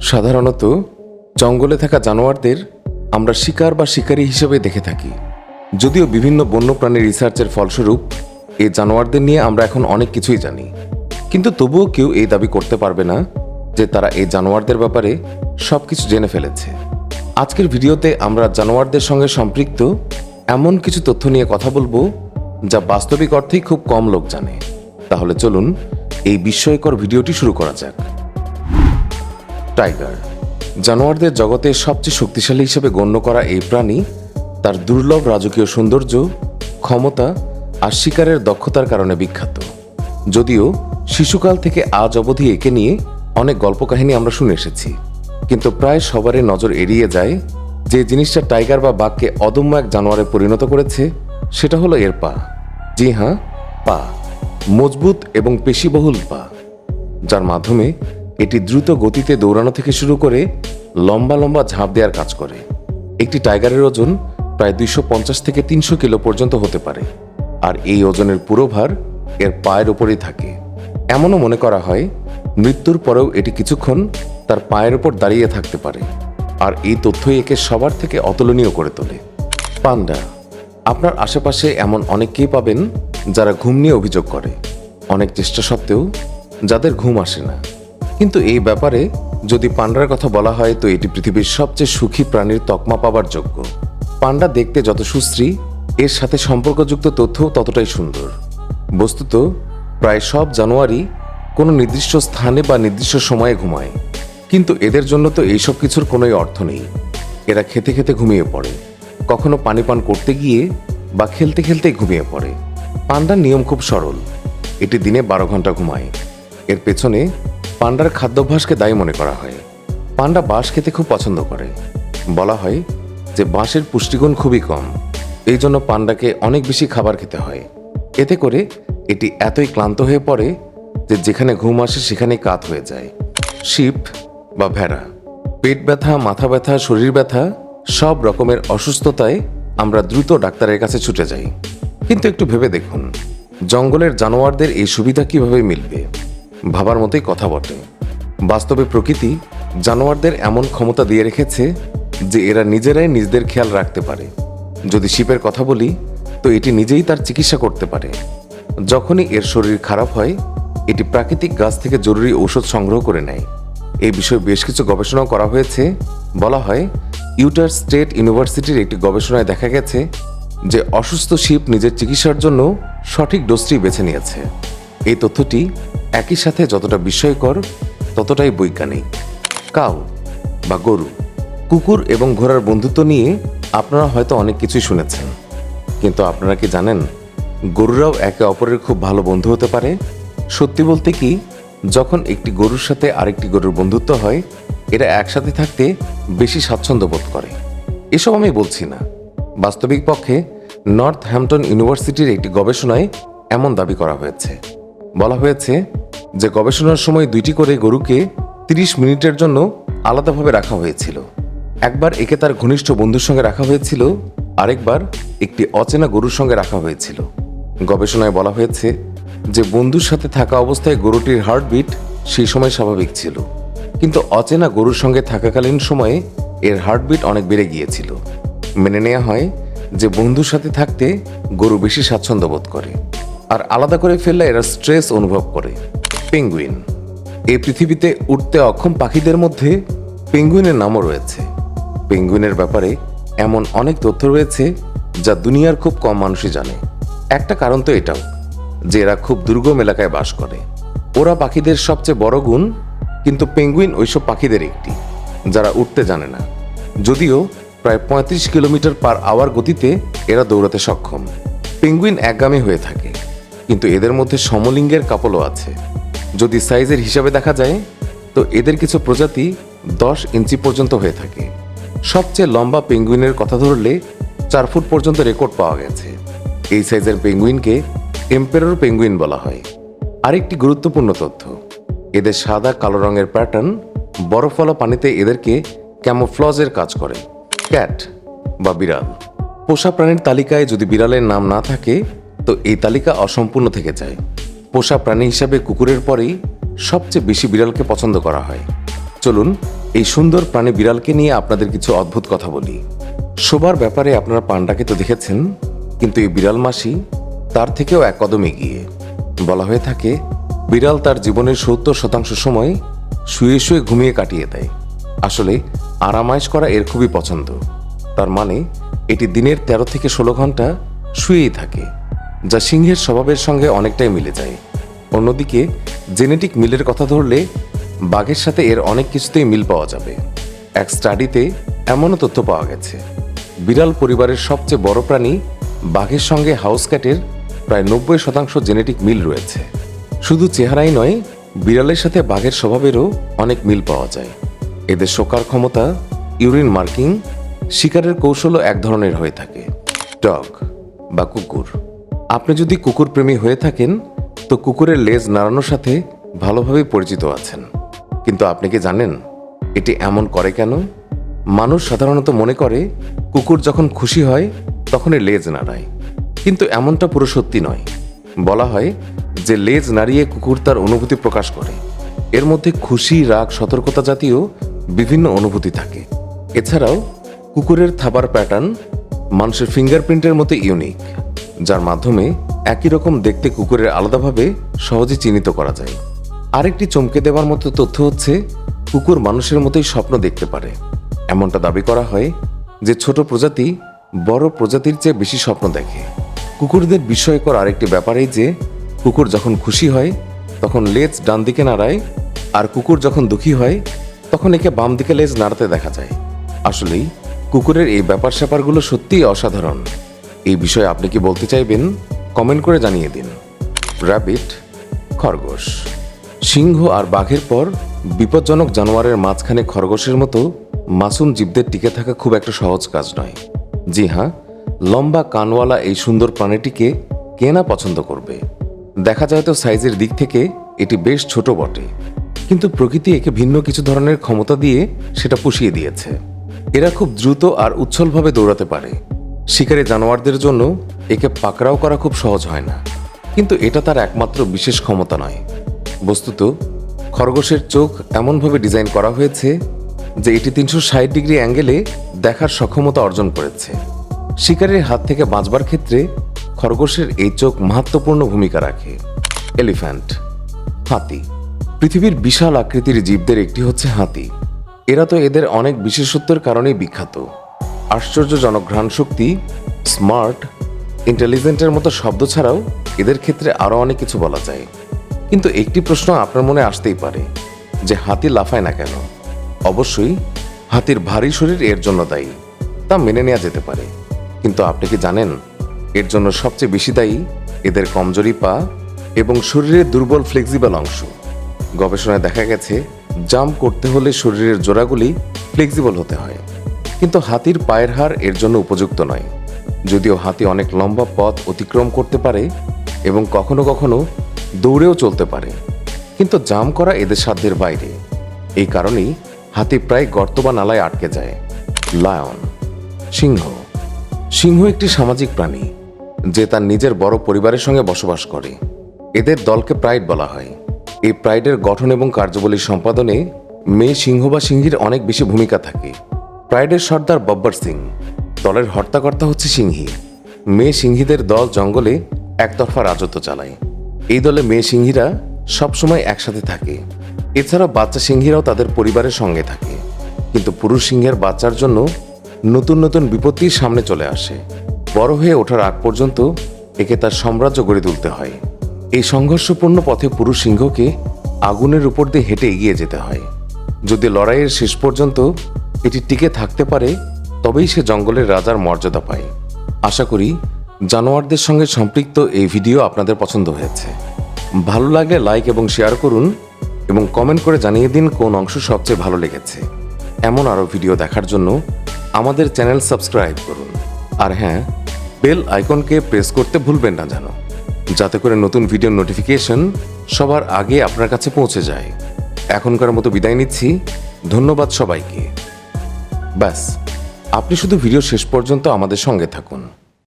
সাধারণত জঙ্গলে থাকা জানোয়ারদের আমরা শিকার বা শিকারী হিসেবে দেখে থাকি। যদিও বিভিন্ন বন্যপ্রাণী রিসার্চের ফলস্বরূপ এই জানোয়ারদের নিয়ে আমরা এখন অনেক কিছুই জানি। কিন্তু তবুও কেউ এই দাবি করতে পারবে না যে তারা এই জানোয়ারদের ব্যাপারে সব কিছু জেনে ফেলেছে। আজকের ভিডিওতে আমরা জানোয়ারদের সঙ্গে সম্পৃক্ত এমন কিছু তথ্য নিয়ে কথা বলব যা বাস্তবিক অর্থেই খুব কম লোক জানে। তাহলে চলুন এই বিস্ময়কর ভিডিওটি শুরু করা যাক। টাইগার। জানোয়ারদের জগতে সবচেয়ে শক্তিশালী হিসেবে গণ্য করা এই প্রাণী, তার দুর্লভ রাজকীয় সৌন্দর্য, ক্ষমতা আর শিকারের দক্ষতার কারণে বিখ্যাত। যদিও শিশুকাল থেকে আজ অবধি একে নিয়ে অনেক গল্প কাহিনী আমরা শুনে এসেছি। কিন্তু প্রায় সবারই নজর এড়িয়ে যায় যে জিনিসটা টাইগার বা বাঘকে অদম্য এক জানোয়ারে পরিণত করেছে, সেটা হলো এর পা। জি হ্যাঁ পা। মজবুত এবং পেশিবহুল পা, যার মাধ্যমে এটি দ্রুত গতিতে দৌড়ানো থেকে শুরু করে লম্বা লম্বা ঝাঁপ দেওয়ার কাজ করে। একটি টাইগারের ওজন প্রায় দুইশো পঞ্চাশ থেকে তিনশো কিলো পর্যন্ত হতে পারে, আর এই ওজনের পুরো ভার এর পায়ের ওপরেই থাকে। এমনও মনে করা হয়, মৃত্যুর পরেও এটি কিছুক্ষণ তার পায়ের ওপর দাঁড়িয়ে থাকতে পারে, আর এই তথ্যই একে সবার থেকে অতুলনীয় করে তোলে। পান্ডা, আপনার আশেপাশে এমন অনেককেই পাবেন যারা ঘুম নিয়ে অভিযোগ করে। অনেক চেষ্টা সত্ত্বেও যাদের ঘুম আসে না। কিন্তু এই ব্যাপারে যদি পান্ডার কথা বলা হয়, তো এটি পৃথিবীর সবচেয়ে সুখী প্রাণীর তকমা পাবার যোগ্য। পান্ডা দেখতে যত সুশ্রী, এর সাথে সম্পর্কযুক্ত তথ্যও ততটাই সুন্দর। বস্তুত, প্রায় সব জানুয়ারি কোনো নির্দিষ্ট স্থানে বা নির্দিষ্ট সময়ে ঘুমায়। কিন্তু এদের জন্য তো এইসব কিছুর কোনোই অর্থ নেই। এরা খেতে খেতে ঘুমিয়ে পড়ে। কখনো পানি পান করতে গিয়ে বা খেলতে খেলতে ঘুমিয়ে পড়ে। পান্ডার নিয়ম খুব সরল। এটি দিনে বারো ঘণ্টা ঘুমায়। এর পেছনে পান্ডার খাদ্যাভ্যাসকে দায়ী মনে করা হয়। পান্ডা বাঁশ খেতে খুব পছন্দ করে। বলা হয় যে বাঁশের পুষ্টিগুণ খুবই কম। এই জন্য পান্ডাকে অনেক বেশি খাবার খেতে হয়। এতে করে এটি এতই ক্লান্ত হয়ে পড়ে যে যেখানে ঘুম আসে সেখানেই কাত হয়ে যায়। শিপ বা ভেড়া, পেট ব্যথা, মাথা ব্যথা, শরীর ব্যথা, সব রকমের অসুস্থতায় আমরা দ্রুত ডাক্তারের কাছে ছুটে যাই। কিন্তু একটু ভেবে দেখুন, জঙ্গলের জানোয়ারদের এই সুবিধা কীভাবে মিলবে? ভাবার মতোই কথা বটে। বাস্তবে প্রকৃতি জানোয়ারদের এমন ক্ষমতা দিয়ে রেখেছে যে এরা নিজেরাই নিজেদের খেয়াল রাখতে পারে। যদি শিপের কথা বলি, তো এটি নিজেই তার চিকিৎসা করতে পারে। যখনই এর শরীর খারাপ হয়, এটি প্রাকৃতিক গাছ থেকে জরুরি ঔষধ সংগ্রহ করে নেয়। এই বিষয়ে বেশ কিছু গবেষণাও করা হয়েছে। বলা হয়, ইউটার স্টেট ইউনিভার্সিটির একটি গবেষণায় দেখা গেছে যে অসুস্থ শিপ নিজের চিকিৎসার জন্য সঠিক ডোজটি বেছে নিয়েছে। এই তথ্যটি একই সাথে যতটা বিস্ময়কর, ততটাই বৈজ্ঞানিক। কাউ বা গরু, কুকুর এবং ঘোড়ার বন্ধুত্ব নিয়ে আপনারা হয়তো অনেক কিছুই শুনেছেন। কিন্তু আপনারা কি জানেন, গরুরাও একে অপরের খুব ভালো বন্ধু হতে পারে? সত্যি বলতে কি, যখন একটি গরুর সাথে আরেকটি গরুর বন্ধুত্ব হয়, এরা একসাথে থাকতে বেশি স্বাচ্ছন্দ্য বোধ করে। এসব আমি বলছি না। বাস্তবিক পক্ষে নর্থ হ্যাম্পটন ইউনিভার্সিটির একটি গবেষণায় এমন দাবি করা হয়েছে। বলা হয়েছে যে গবেষণার সময় দুইটি করে গরুকে তিরিশ মিনিটের জন্য আলাদাভাবে রাখা হয়েছিল। একবার একে তার ঘনিষ্ঠ বন্ধুর সঙ্গে রাখা হয়েছিল, আরেকবার একটি অচেনা গরুর সঙ্গে রাখা হয়েছিল। গবেষণায় বলা হয়েছে যে বন্ধুর সাথে থাকা অবস্থায় গরুটির হার্টবিট সেই সময় স্বাভাবিক ছিল, কিন্তু অচেনা গরুর সঙ্গে থাকাকালীন সময়ে এর হার্টবিট অনেক বেড়ে গিয়েছিল। মেনে নেওয়া হয় যে বন্ধুর সাথে থাকতে গরু বেশি স্বাচ্ছন্দ্য বোধ করে, আর আলাদা করে ফেললে এরা স্ট্রেস অনুভব করে। পেঙ্গুইন। এই পৃথিবীতে উঠতে অক্ষম পাখিদের মধ্যে পেঙ্গুইনের নামও রয়েছে। পেঙ্গুইনের ব্যাপারে এমন অনেক তথ্য রয়েছে যা দুনিয়ার খুব কম মানুষই জানে। একটা কারণ তো এটাও, যে এরা খুব দুর্গম এলাকায় বাস করে। ওরা পাখিদের সবচেয়ে বড় গুণ কিন্তু পেঙ্গুইন ওইসব পাখিদের একটি, যারা উঠতে জানে না। যদিও প্রায় পঁয়ত্রিশ কিলোমিটার পার আওয়ার গতিতে এরা দৌড়াতে সক্ষম। পেঙ্গুইন একগামী হয়ে থাকে, কিন্তু এদের মধ্যে সমলিঙ্গের কাপলও আছে। যদি সাইজের হিসাবে দেখা যায়, তো এদের কিছু প্রজাতি দশ ইঞ্চি পর্যন্ত হয়ে থাকে। সবচেয়ে লম্বা পেঙ্গুইনের কথা ধরলে চার ফুট পর্যন্ত রেকর্ড পাওয়া গেছে। এই সাইজের পেঙ্গুইনকে এম্পেরর পেঙ্গুইন বলা হয়। আরেকটি গুরুত্বপূর্ণ তথ্য, এদের সাদা কালো রঙের প্যাটার্ন বরফওয়ালা পানিতে এদেরকে ক্যামোফ্লজের কাজ করে, ক্যাট বা বিড়াল। পোষা প্রাণীর তালিকায় যদি বিড়ালের নাম না থাকে, তো এই তালিকা অসম্পূর্ণ থেকে যায়। পোষা প্রাণী হিসাবে কুকুরের পরেই সবচেয়ে বেশি বিড়ালকে পছন্দ করা হয়। চলুন, এই সুন্দর প্রাণী বিড়ালকে নিয়ে আপনাদের কিছু অদ্ভুত কথা বলি। শোবার ব্যাপারে আপনারা পান্ডাকে তো দেখেছেন, কিন্তু এই বিড়াল মাসি তার থেকেও এক কদম এগিয়ে। বলা হয়ে থাকে, বিড়াল তার জীবনের সত্তর শতাংশ সময় শুয়ে শুয়ে ঘুমিয়ে কাটিয়ে দেয়। আসলে আরামায়েশ করা এর খুবই পছন্দ। তার মানে এটি দিনের তেরো থেকে ষোলো ঘণ্টা শুয়েই থাকে। যা সিংহের স্বভাবের সঙ্গে অনেকটাই মিলে যায়। অন্যদিকে, জেনেটিক মিলের কথা ধরলে বাঘের সাথে এর অনেক কিছুতেই মিল পাওয়া যাবে। এক স্টাডিতে এমনও তথ্য পাওয়া গেছে। বিড়াল পরিবারের সবচেয়ে বড় প্রাণী বাঘের সঙ্গে হাউস ক্যাটের প্রায় নব্বই শতাংশ জেনেটিক মিল রয়েছে। শুধু চেহারাই নয়, বিড়ালের সাথে বাঘের স্বভাবেরও অনেক মিল পাওয়া যায়। এদের শোকার ক্ষমতা, ইউরিন মার্কিং, শিকারের কৌশলও এক ধরনের হয়ে থাকে। ডগ বা কুকুর। আপনি যদি কুকুর প্রেমী হয়ে থাকেন, তো কুকুরের লেজ নাড়ানোর সাথে ভালোভাবে পরিচিত আছেন। কিন্তু আপনি কি জানেন এটি এমন করে কেন? মানুষ সাধারণত মনে করে, কুকুর যখন খুশি হয়, তখনই লেজ নাড়ায়। কিন্তু এমনটা পুরো সত্যি নয়। বলা হয় যে লেজ নাড়িয়ে কুকুর তার অনুভূতি প্রকাশ করে। এর মধ্যে খুশি, রাগ, সতর্কতা জাতীয় বিভিন্ন অনুভূতি থাকে। এছাড়াও কুকুরের থাবার প্যাটার্ন মানুষের ফিঙ্গারপ্রিন্টের মতো ইউনিক। যার মাধ্যমে একই রকম দেখতে কুকুরের আলাদাভাবে সহজে চিহ্নিত করা যায়। আরেকটি চমকে দেওয়ার মতো তথ্য হচ্ছে, কুকুর মানুষের মতোই স্বপ্ন দেখতে পারে। এমনটা দাবি করা হয় যে ছোট প্রজাতি বড় প্রজাতির চেয়ে বেশি স্বপ্ন দেখে। কুকুরদের বিস্ময়কর আরেকটি ব্যাপার এই যে, কুকুর যখন খুশি হয়, তখন লেজ ডান দিকে নাড়ায়, আর কুকুর যখন দুঃখী হয়, তখন একে বাম দিকে লেজ নাড়াতে দেখা যায়। আসলেই, কুকুরের এই ব্যাপার স্যাপারগুলো সত্যিই অসাধারণ। এই বিষয়ে আপনি কি বলতে চাইবেন? কমেন্ট করে জানিয়ে দিন। র্যাবিট খরগোশ। সিংহ আর বাঘের পর বিপজ্জনক জানোয়ারের মাঝখানে খরগোশের মতো মাসুম জীবদের টিকে থাকা খুব একটা সহজ কাজ নয়। জি হ্যাঁ লম্বা কানওয়ালা এই সুন্দর প্রাণীটিকে কে না পছন্দ করবে? দেখা যায় তো সাইজের দিক থেকে এটি বেশ ছোট বটে, কিন্তু প্রকৃতি একে ভিন্ন কিছু ধরনের ক্ষমতা দিয়ে সেটা পুষিয়ে দিয়েছে। এরা খুব দ্রুত আর উচ্ছলভাবে দৌড়াতে পারে। শিকারী জানোয়ারদের জন্য একে পাকড়াও করা খুব সহজ হয় না। কিন্তু এটা তার একমাত্র বিশেষ ক্ষমতা নয়। বস্তুত, খরগোশের চোখ এমনভাবে ডিজাইন করা হয়েছে যে এটি তিনশো ষাট ডিগ্রি অ্যাঙ্গেলে দেখার সক্ষমতা অর্জন করেছে। শিকারের হাত থেকে বাঁচবার ক্ষেত্রে খরগোশের এই চোখ মাহাত্মপূর্ণ ভূমিকা রাখে। এলিফ্যান্ট, হাতি। পৃথিবীর বিশাল আকৃতির জীবদের একটি হচ্ছে হাতি। এরা তো এদের অনেক বিশেষত্বের কারণেই বিখ্যাত। আশ্চর্যজনক ঘ্রাণ শক্তি, স্মার্ট, ইন্টেলিজেন্টের মতো শব্দ ছাড়াও এদের ক্ষেত্রে আরও অনেক কিছু বলা যায়। কিন্তু একটি প্রশ্ন আপনার মনে আসতেই পারে, যে হাতি লাফায় না কেন? অবশ্যই, হাতির ভারী শরীর এর জন্য দায়ী, তা মেনে নেওয়া যেতে পারে। কিন্তু আপনি কি জানেন, এর জন্য সবচেয়ে বেশি দায়ী এদের কমজোরি পা এবং শরীরের দুর্বল ফ্লেক্সিবল অংশ। গবেষণায় দেখা গেছে, জাম্প করতে হলে শরীরের জোড়াগুলি ফ্লেক্সিবল হতে হয়। কিন্তু হাতির পায়ের হাড় এর জন্য উপযুক্ত নয়। যদিও হাতি অনেক লম্বা পথ অতিক্রম করতে পারে এবং কখনো কখনো দৌড়েও চলতে পারে। কিন্তু জাম করা এদের সাধ্যের বাইরে। এই কারণেই হাতি প্রায় গর্ত বা নালায় আটকে যায়। লায়ন, সিংহ। সিংহ একটি সামাজিক প্রাণী, যে তার নিজের বড় পরিবারের সঙ্গে বসবাস করে। এদের দলকে প্রাইড বলা হয়। এই প্রাইডের গঠন এবং কার্যাবলী সম্পাদনে মেয়ে সিংহ বা সিংহীর অনেক বেশি ভূমিকা থাকে। প্রাইডের সর্দার বব্বর সিং। দলের হর্তাকর্তা হচ্ছে সিংহী। মেয়ে সিংহীদের দল জঙ্গলে একতরফা রাজত্ব চালায়। এই দলে মেয়ে সিংহীরা সবসময় একসাথে থাকে। এছাড়া বাচ্চা সিংহীরাও তাদের পরিবারের সঙ্গে থাকে। কিন্তু পুরুষ সিংহের বাচ্চার জন্য নতুন নতুন বিপত্তির সামনে চলে আসে। বড় হয়ে ওঠার আগ পর্যন্ত একে তার সাম্রাজ্য গড়ে তুলতে হয়। এই সংঘর্ষপূর্ণ পথে পুরুষ সিংহকে আগুনের উপর দিয়ে হেঁটে এগিয়ে যেতে হয়। যদি লড়াইয়ের শেষ পর্যন্ত এটি টিকে থাকতে পারে, তবেই সে জঙ্গলের রাজার মর্যাদা পায়। আশা করি জানোয়ারদের সঙ্গে সম্পৃক্ত এই ভিডিও আপনাদের পছন্দ হয়েছে। ভালো লাগলে লাইক এবং শেয়ার করুন এবং কমেন্ট করে জানিয়ে দিন কোন অংশ সবচেয়ে ভালো লেগেছে। এমন আরও ভিডিও দেখার জন্য আমাদের চ্যানেল সাবস্ক্রাইব করুন। আর হ্যাঁ বেল আইকনকে প্রেস করতে ভুলবেন না যেন, যাতে করে নতুন ভিডিও নোটিফিকেশন সবার আগে আপনার কাছে পৌঁছে যায়। এখনকার মতো বিদায় নিচ্ছি। ধন্যবাদ সবাইকে। ব্যাস আপনি শুধু ভিডিও শেষ পর্যন্ত আমাদের সঙ্গে থাকুন।